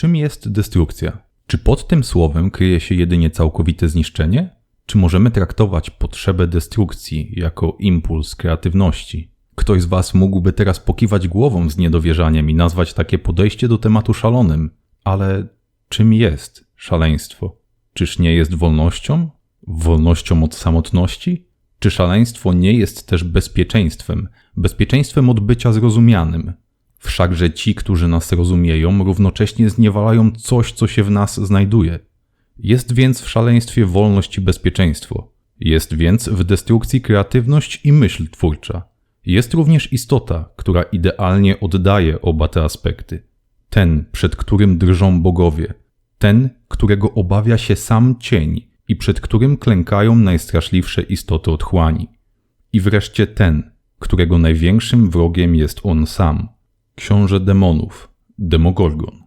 Czym jest destrukcja? Czy pod tym słowem kryje się jedynie całkowite zniszczenie? Czy możemy traktować potrzebę destrukcji jako impuls kreatywności? Ktoś z Was mógłby teraz pokiwać głową z niedowierzaniem i nazwać takie podejście do tematu szalonym, ale czym jest szaleństwo? Czyż nie jest wolnością? Wolnością od samotności? Czy szaleństwo nie jest też bezpieczeństwem? Bezpieczeństwem od bycia zrozumianym, Wszakże ci, którzy nas rozumieją, równocześnie zniewalają coś, co się w nas znajduje. Jest więc w szaleństwie wolność i bezpieczeństwo. Jest więc w destrukcji kreatywność i myśl twórcza. Jest również istota, która idealnie oddaje oba te aspekty. Ten, przed którym drżą bogowie, ten, którego obawia się sam cień i przed którym klękają najstraszliwsze istoty otchłani. I wreszcie ten, którego największym wrogiem jest on sam – Książę Demonów, Demogorgon.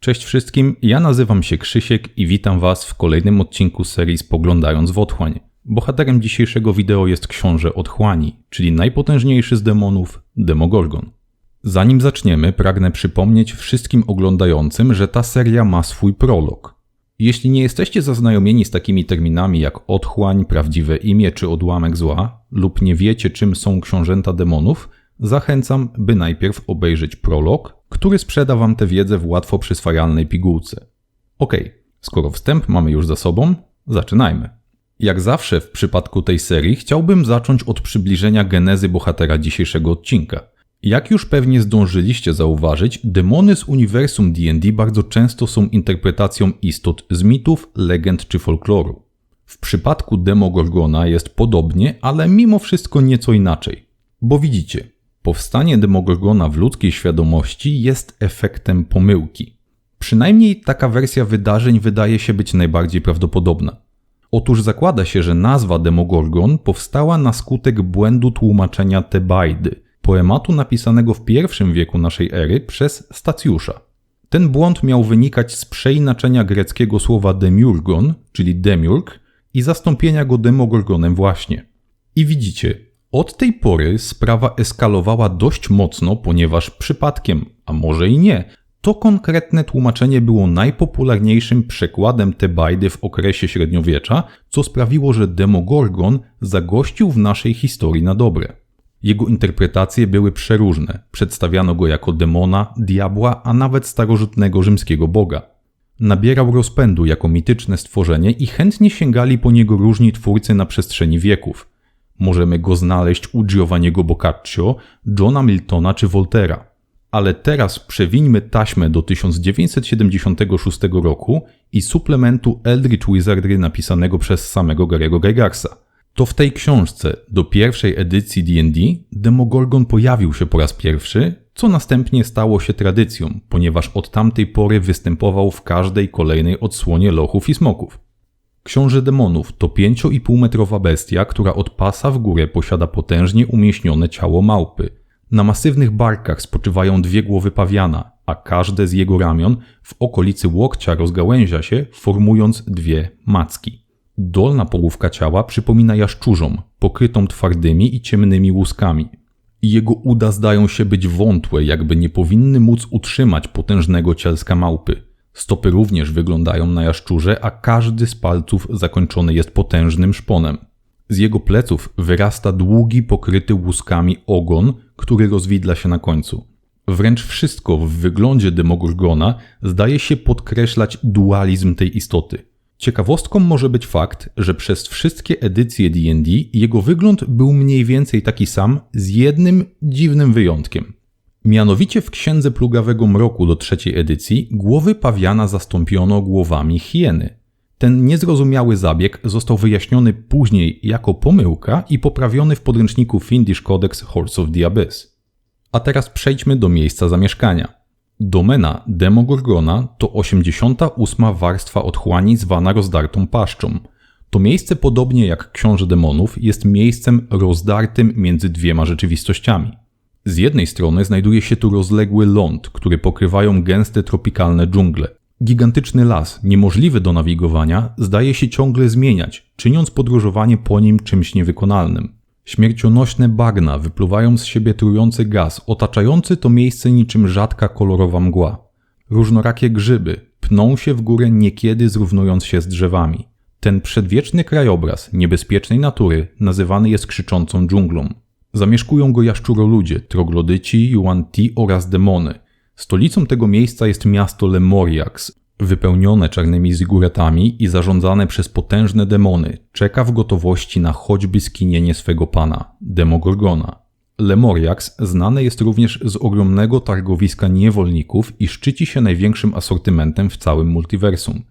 Cześć wszystkim, ja nazywam się Krzysiek i witam Was w kolejnym odcinku serii Spoglądając w Otchłań. Bohaterem dzisiejszego wideo jest Książę Otchłani, czyli najpotężniejszy z demonów, Demogorgon. Zanim zaczniemy, pragnę przypomnieć wszystkim oglądającym, że ta seria ma swój prolog. Jeśli nie jesteście zaznajomieni z takimi terminami jak otchłań, prawdziwe imię czy odłamek zła, lub nie wiecie czym są książęta demonów, zachęcam, by najpierw obejrzeć prolog, który sprzeda Wam tę wiedzę w łatwo przyswajalnej pigułce. Ok, skoro wstęp mamy już za sobą, zaczynajmy. Jak zawsze w przypadku tej serii chciałbym zacząć od przybliżenia genezy bohatera dzisiejszego odcinka. Jak już pewnie zdążyliście zauważyć, demony z uniwersum D&D bardzo często są interpretacją istot z mitów, legend czy folkloru. W przypadku Demogorgona jest podobnie, ale mimo wszystko nieco inaczej. Bo widzicie, Powstanie Demogorgona w ludzkiej świadomości jest efektem pomyłki. Przynajmniej taka wersja wydarzeń wydaje się być najbardziej prawdopodobna. Otóż zakłada się, że nazwa Demogorgon powstała na skutek błędu tłumaczenia Tebaidy, poematu napisanego w I wieku naszej ery przez Stacjusza. Ten błąd miał wynikać z przeinaczenia greckiego słowa demiurgon, czyli demiurg, i zastąpienia go demogorgonem właśnie. I widzicie, od tej pory sprawa eskalowała dość mocno, ponieważ przypadkiem, a może i nie, to konkretne tłumaczenie było najpopularniejszym przekładem Tebaidy w okresie średniowiecza, co sprawiło, że Demogorgon zagościł w naszej historii na dobre. Jego interpretacje były przeróżne. Przedstawiano go jako demona, diabła, a nawet starożytnego rzymskiego boga. Nabierał rozpędu jako mityczne stworzenie i chętnie sięgali po niego różni twórcy na przestrzeni wieków. Możemy go znaleźć u Giovanniego Boccaccio, Johna Miltona czy Voltera. Ale teraz przewińmy taśmę do 1976 roku i suplementu Eldritch Wizardry napisanego przez samego Gary'ego Gygarsa. To w tej książce, do pierwszej edycji D&D, Demogorgon pojawił się po raz pierwszy, co następnie stało się tradycją, ponieważ od tamtej pory występował w każdej kolejnej odsłonie lochów i smoków. Książę demonów to 5,5 metrowa bestia, która od pasa w górę posiada potężnie umieśnione ciało małpy. Na masywnych barkach spoczywają dwie głowy pawiana, a każde z jego ramion w okolicy łokcia rozgałęzia się, formując dwie macki. Dolna połówka ciała przypomina jaszczurzą, pokrytą twardymi i ciemnymi łuskami. Jego uda zdają się być wątłe, jakby nie powinny móc utrzymać potężnego cielska małpy. Stopy również wyglądają na jaszczurze, a każdy z palców zakończony jest potężnym szponem. Z jego pleców wyrasta długi, pokryty łuskami ogon, który rozwidla się na końcu. Wręcz wszystko w wyglądzie Demogorgona zdaje się podkreślać dualizm tej istoty. Ciekawostką może być fakt, że przez wszystkie edycje D&D jego wygląd był mniej więcej taki sam, z jednym dziwnym wyjątkiem. Mianowicie w Księdze Plugawego Mroku do trzeciej edycji głowy pawiana zastąpiono głowami hieny. Ten niezrozumiały zabieg został wyjaśniony później jako pomyłka i poprawiony w podręczniku Findish Codex Horse of the Abyss. A teraz przejdźmy do miejsca zamieszkania. Domena Demogorgona to 88 warstwa otchłani zwana rozdartą paszczą. To miejsce, podobnie jak Książę Demonów, jest miejscem rozdartym między dwiema rzeczywistościami. Z jednej strony znajduje się tu rozległy ląd, który pokrywają gęste tropikalne dżungle. Gigantyczny las, niemożliwy do nawigowania, zdaje się ciągle zmieniać, czyniąc podróżowanie po nim czymś niewykonalnym. Śmiercionośne bagna wypluwają z siebie trujący gaz, otaczający to miejsce niczym rzadka kolorowa mgła. Różnorakie grzyby pną się w górę niekiedy zrównując się z drzewami. Ten przedwieczny krajobraz niebezpiecznej natury nazywany jest krzyczącą dżunglą. Zamieszkują go jaszczuroludzie, troglodyci, yuan-ti oraz demony. Stolicą tego miejsca jest miasto Lemoriax, wypełnione czarnymi ziguratami i zarządzane przez potężne demony, czeka w gotowości na choćby skinienie swego pana, Demogorgona. Lemoriax znane jest również z ogromnego targowiska niewolników i szczyci się największym asortymentem w całym multiversum.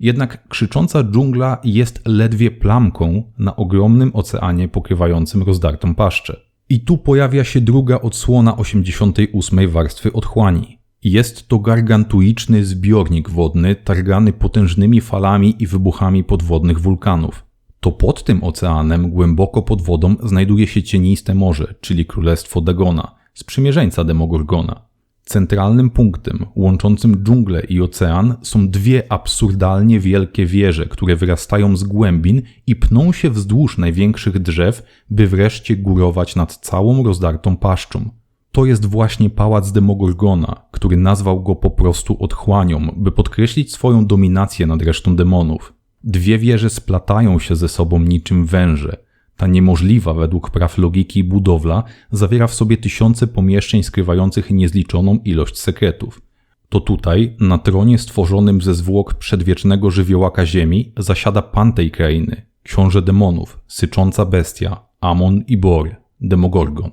Jednak krzycząca dżungla jest ledwie plamką na ogromnym oceanie pokrywającym rozdartą paszczę. I tu pojawia się druga odsłona 88 warstwy otchłani. Jest to gargantuiczny zbiornik wodny targany potężnymi falami i wybuchami podwodnych wulkanów. To pod tym oceanem, głęboko pod wodą, znajduje się cieniste morze, czyli królestwo Dagona, sprzymierzeńca Demogorgona. Centralnym punktem łączącym dżunglę i ocean są dwie absurdalnie wielkie wieże, które wyrastają z głębin i pną się wzdłuż największych drzew, by wreszcie górować nad całą rozdartą paszczą. To jest właśnie pałac Demogorgona, który nazwał go po prostu otchłanią, by podkreślić swoją dominację nad resztą demonów. Dwie wieże splatają się ze sobą niczym węże – ta niemożliwa według praw logiki budowla zawiera w sobie tysiące pomieszczeń skrywających niezliczoną ilość sekretów. To tutaj, na tronie stworzonym ze zwłok przedwiecznego żywiołaka ziemi, zasiada pan tej krainy, książę demonów, sycząca bestia, Amon i Bor, Demogorgon.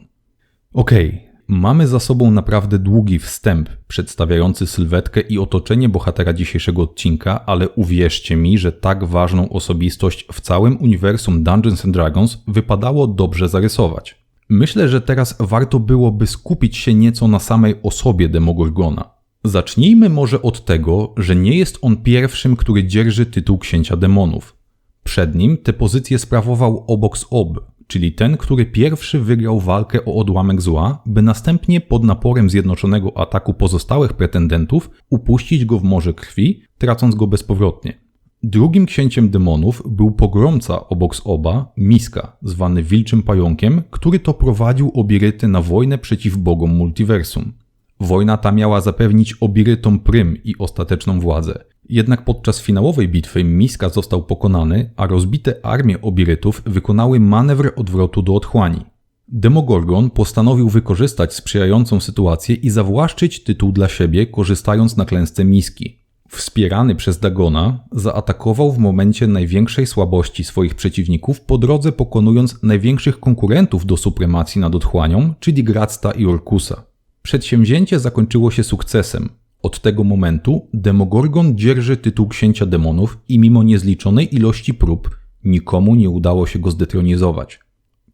Okej, okay, Mamy za sobą naprawdę długi wstęp przedstawiający sylwetkę i otoczenie bohatera dzisiejszego odcinka, ale uwierzcie mi, że tak ważną osobistość w całym uniwersum Dungeons and Dragons wypadało dobrze zarysować. Myślę, że teraz warto byłoby skupić się nieco na samej osobie Demogorgona. Zacznijmy może od tego, że nie jest on pierwszym, który dzierży tytuł księcia demonów. Przed nim tę pozycję sprawował Obox Ob, czyli ten, który pierwszy wygrał walkę o odłamek zła, by następnie pod naporem zjednoczonego ataku pozostałych pretendentów upuścić go w morze krwi, tracąc go bezpowrotnie. Drugim księciem demonów był pogromca obok oba, Miska, zwany Wilczym Pająkiem, który to prowadził Obiryty na wojnę przeciw bogom multiversum. Wojna ta miała zapewnić Obirytom prym i ostateczną władzę. Jednak podczas finałowej bitwy Miska został pokonany, a rozbite armie Obirytów wykonały manewr odwrotu do otchłani. Demogorgon postanowił wykorzystać sprzyjającą sytuację i zawłaszczyć tytuł dla siebie, korzystając na klęsce Miski. Wspierany przez Dagona, zaatakował w momencie największej słabości swoich przeciwników, po drodze pokonując największych konkurentów do supremacji nad otchłanią, czyli Gradsta i Orkusa. Przedsięwzięcie zakończyło się sukcesem, od tego momentu Demogorgon dzierży tytuł księcia demonów i mimo niezliczonej ilości prób nikomu nie udało się go zdetronizować.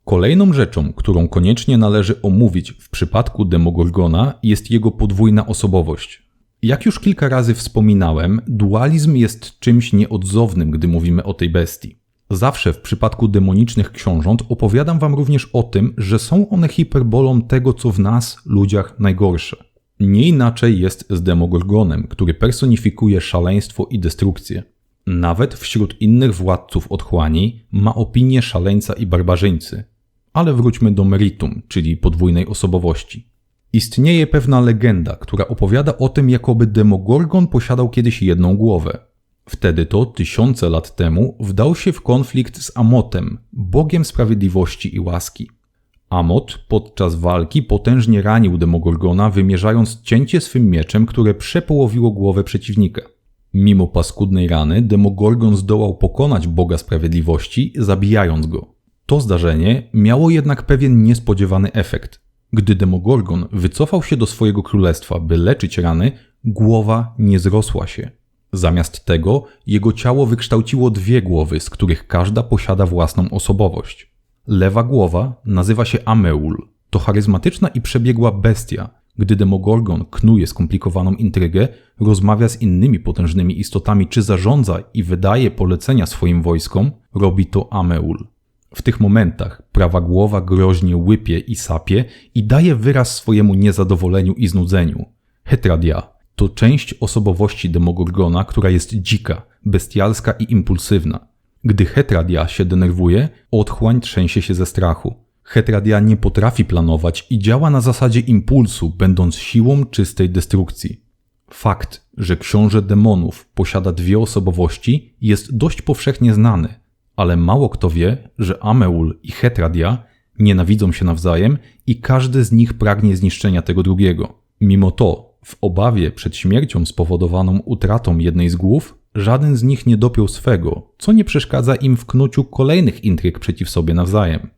Kolejną rzeczą, którą koniecznie należy omówić w przypadku Demogorgona jest jego podwójna osobowość. Jak już kilka razy wspominałem, dualizm jest czymś nieodzownym, gdy mówimy o tej bestii. Zawsze w przypadku demonicznych książąt opowiadam wam również o tym, że są one hiperbolą tego, co w nas, ludziach, najgorsze. Nie inaczej jest z Demogorgonem, który personifikuje szaleństwo i destrukcję. Nawet wśród innych władców otchłani ma opinię szaleńca i barbarzyńcy. Ale wróćmy do meritum, czyli podwójnej osobowości. Istnieje pewna legenda, która opowiada o tym, jakoby Demogorgon posiadał kiedyś jedną głowę. Wtedy to, tysiące lat temu, wdał się w konflikt z Amotem, bogiem sprawiedliwości i łaski. Amot podczas walki potężnie ranił Demogorgona, wymierzając cięcie swym mieczem, które przepołowiło głowę przeciwnika. Mimo paskudnej rany, Demogorgon zdołał pokonać Boga Sprawiedliwości, zabijając go. To zdarzenie miało jednak pewien niespodziewany efekt. Gdy Demogorgon wycofał się do swojego królestwa, by leczyć rany, głowa nie zrosła się. Zamiast tego, jego ciało wykształciło dwie głowy, z których każda posiada własną osobowość. Lewa głowa nazywa się Ameul. To charyzmatyczna i przebiegła bestia. Gdy Demogorgon knuje skomplikowaną intrygę, rozmawia z innymi potężnymi istotami, czy zarządza i wydaje polecenia swoim wojskom, robi to Ameul. W tych momentach prawa głowa groźnie łypie i sapie i daje wyraz swojemu niezadowoleniu i znudzeniu. Hetradia to część osobowości Demogorgona, która jest dzika, bestialska i impulsywna. Gdy Hetradia się denerwuje, otchłań trzęsie się ze strachu. Hetradia nie potrafi planować i działa na zasadzie impulsu, będąc siłą czystej destrukcji. Fakt, że książę demonów posiada dwie osobowości jest dość powszechnie znany, ale mało kto wie, że Ameul i Hetradia nienawidzą się nawzajem i każdy z nich pragnie zniszczenia tego drugiego. Mimo to, w obawie przed śmiercią spowodowaną utratą jednej z głów, żaden z nich nie dopiął swego, co nie przeszkadza im w knuciu kolejnych intryg przeciw sobie nawzajem.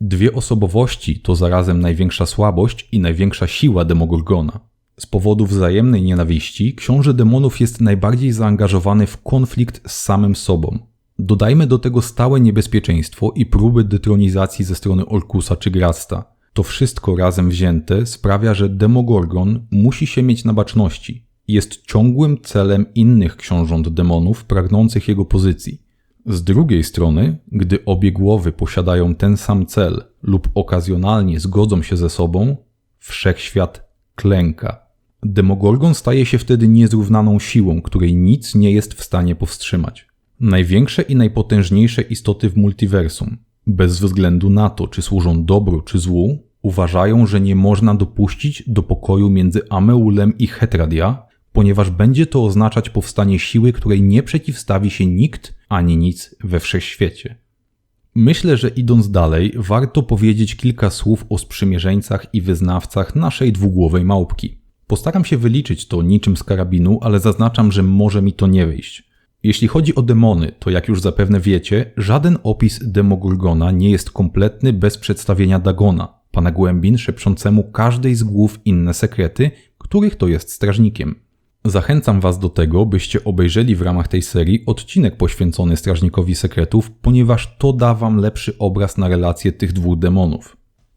Dwie osobowości to zarazem największa słabość i największa siła Demogorgona. Z powodu wzajemnej nienawiści, książę demonów jest najbardziej zaangażowany w konflikt z samym sobą. Dodajmy do tego stałe niebezpieczeństwo i próby detronizacji ze strony Orkusa czy Grasta. To wszystko razem wzięte sprawia, że Demogorgon musi się mieć na baczności. Jest ciągłym celem innych książąt demonów pragnących jego pozycji. Z drugiej strony, gdy obie głowy posiadają ten sam cel lub okazjonalnie zgodzą się ze sobą, wszechświat klęka. Demogorgon staje się wtedy niezrównaną siłą, której nic nie jest w stanie powstrzymać. Największe i najpotężniejsze istoty w multiversum, bez względu na to, czy służą dobru czy złu, uważają, że nie można dopuścić do pokoju między Ameulem i Hetradia, ponieważ będzie to oznaczać powstanie siły, której nie przeciwstawi się nikt ani nic we wszechświecie. Myślę, że idąc dalej, warto powiedzieć kilka słów o sprzymierzeńcach i wyznawcach naszej dwugłowej małpki. Postaram się wyliczyć to niczym z karabinu, ale zaznaczam, że może mi to nie wyjść. Jeśli chodzi o demony, to jak już zapewne wiecie, żaden opis Demogorgona nie jest kompletny bez przedstawienia Dagona, pana głębin szepczącemu każdej z głów inne sekrety, których to jest strażnikiem. Zachęcam Was do tego, byście obejrzeli w ramach tej serii odcinek poświęcony Strażnikowi Sekretów, ponieważ to da Wam lepszy obraz na relacje tych dwóch demonów.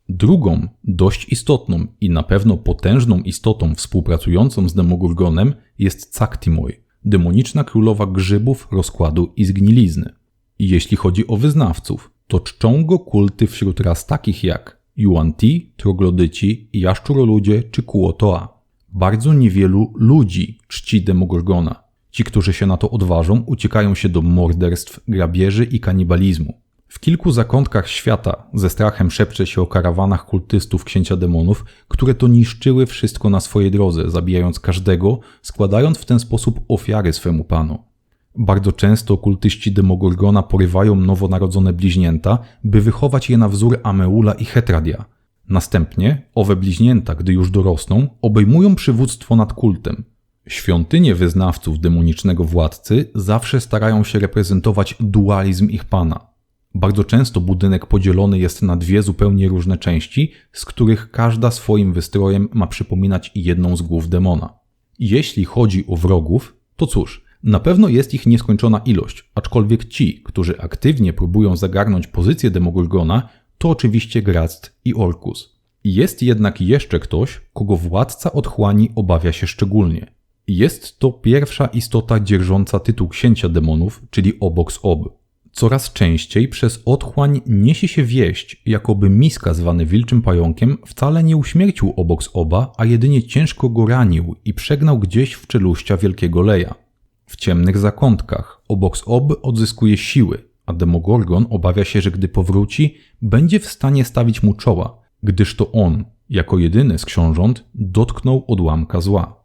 Drugą, dość istotną i na pewno potężną istotą współpracującą z Demogorgonem jest Caktimoy, demoniczna królowa grzybów, rozkładu i zgnilizny. Jeśli chodzi o wyznawców, to czczą go kulty wśród ras takich jak Yuan-Ti, Troglodyci, Jaszczuroludzie czy Kuotoa. Bardzo niewielu ludzi czci Demogorgona. Ci, którzy się na to odważą, uciekają się do morderstw, grabieży i kanibalizmu. W kilku zakątkach świata ze strachem szepcze się o karawanach kultystów księcia demonów, które to niszczyły wszystko na swojej drodze, zabijając każdego, składając w ten sposób ofiary swemu panu. Bardzo często kultyści Demogorgona porywają nowonarodzone bliźnięta, by wychować je na wzór Ameula i Hetradia. Następnie owe bliźnięta, gdy już dorosną, obejmują przywództwo nad kultem. Świątynie wyznawców demonicznego władcy zawsze starają się reprezentować dualizm ich pana – bardzo często budynek podzielony jest na dwie zupełnie różne części, z których każda swoim wystrojem ma przypominać jedną z głów demona. Jeśli chodzi o wrogów, to cóż, na pewno jest ich nieskończona ilość, aczkolwiek ci, którzy aktywnie próbują zagarnąć pozycję Demogorgona, to oczywiście Grast i Orkus. Jest jednak jeszcze ktoś, kogo władca otchłani obawia się szczególnie. Jest to pierwsza istota dzierżąca tytuł księcia demonów, czyli Obox Ob. Coraz częściej przez otchłań niesie się wieść, jakoby Miska zwany wilczym pająkiem wcale nie uśmiercił obok oba, a jedynie ciężko go ranił i przegnał gdzieś w czeluścia wielkiego leja. W ciemnych zakątkach obok ob odzyskuje siły, a Demogorgon obawia się, że gdy powróci, będzie w stanie stawić mu czoła, gdyż to on, jako jedyny z książąt, dotknął odłamka zła.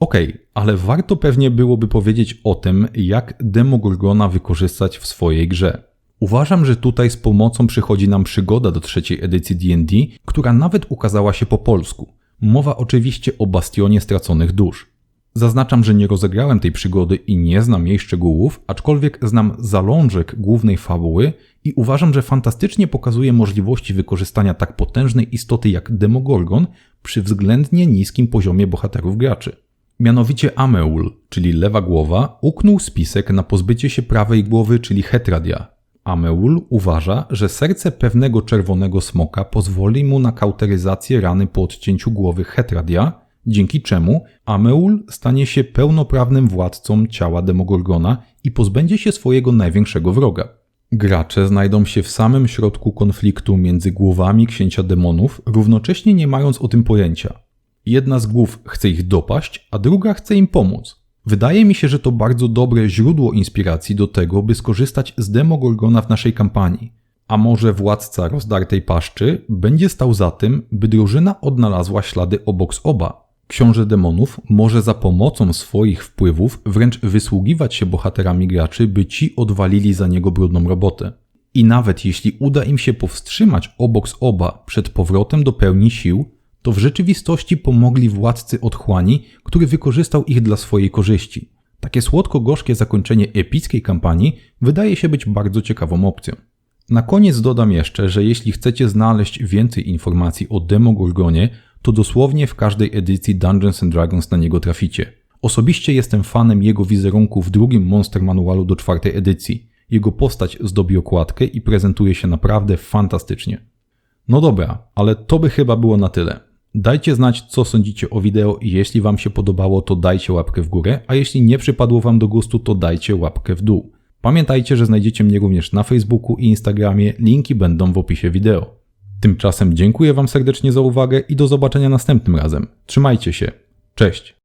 Okej, okay, ale warto pewnie byłoby powiedzieć o tym, jak Demogorgona wykorzystać w swojej grze. Uważam, że tutaj z pomocą przychodzi nam przygoda do trzeciej edycji D&D, która nawet ukazała się po polsku. Mowa oczywiście o Bastionie Straconych Dusz. Zaznaczam, że nie rozegrałem tej przygody i nie znam jej szczegółów, aczkolwiek znam zalążek głównej fabuły i uważam, że fantastycznie pokazuje możliwości wykorzystania tak potężnej istoty jak Demogorgon przy względnie niskim poziomie bohaterów graczy. Mianowicie Ameul, czyli lewa głowa, uknął spisek na pozbycie się prawej głowy, czyli Hetradia. Ameul uważa, że serce pewnego czerwonego smoka pozwoli mu na kauteryzację rany po odcięciu głowy Hetradia, dzięki czemu Ameul stanie się pełnoprawnym władcą ciała Demogorgona i pozbędzie się swojego największego wroga. Gracze znajdą się w samym środku konfliktu między głowami księcia demonów, równocześnie nie mając o tym pojęcia. Jedna z głów chce ich dopaść, a druga chce im pomóc. Wydaje mi się, że to bardzo dobre źródło inspiracji do tego, by skorzystać z Demogorgona w naszej kampanii. A może władca rozdartej paszczy będzie stał za tym, by drużyna odnalazła ślady obok z oba. Książę demonów może za pomocą swoich wpływów wręcz wysługiwać się bohaterami graczy, by ci odwalili za niego brudną robotę. I nawet jeśli uda im się powstrzymać obok z oba przed powrotem do pełni sił, to w rzeczywistości pomogli władcy otchłani, który wykorzystał ich dla swojej korzyści. Takie słodko-gorzkie zakończenie epickiej kampanii wydaje się być bardzo ciekawą opcją. Na koniec dodam jeszcze, że jeśli chcecie znaleźć więcej informacji o Demogorgonie, to dosłownie w każdej edycji Dungeons and Dragons na niego traficie. Osobiście jestem fanem jego wizerunku w drugim Monster Manualu do czwartej edycji. Jego postać zdobi okładkę i prezentuje się naprawdę fantastycznie. No dobra, ale to by chyba było na tyle. Dajcie znać, co sądzicie o wideo i jeśli Wam się podobało, to dajcie łapkę w górę, a jeśli nie przypadło Wam do gustu, to dajcie łapkę w dół. Pamiętajcie, że znajdziecie mnie również na Facebooku i Instagramie, linki będą w opisie wideo. Tymczasem dziękuję Wam serdecznie za uwagę i do zobaczenia następnym razem. Trzymajcie się. Cześć!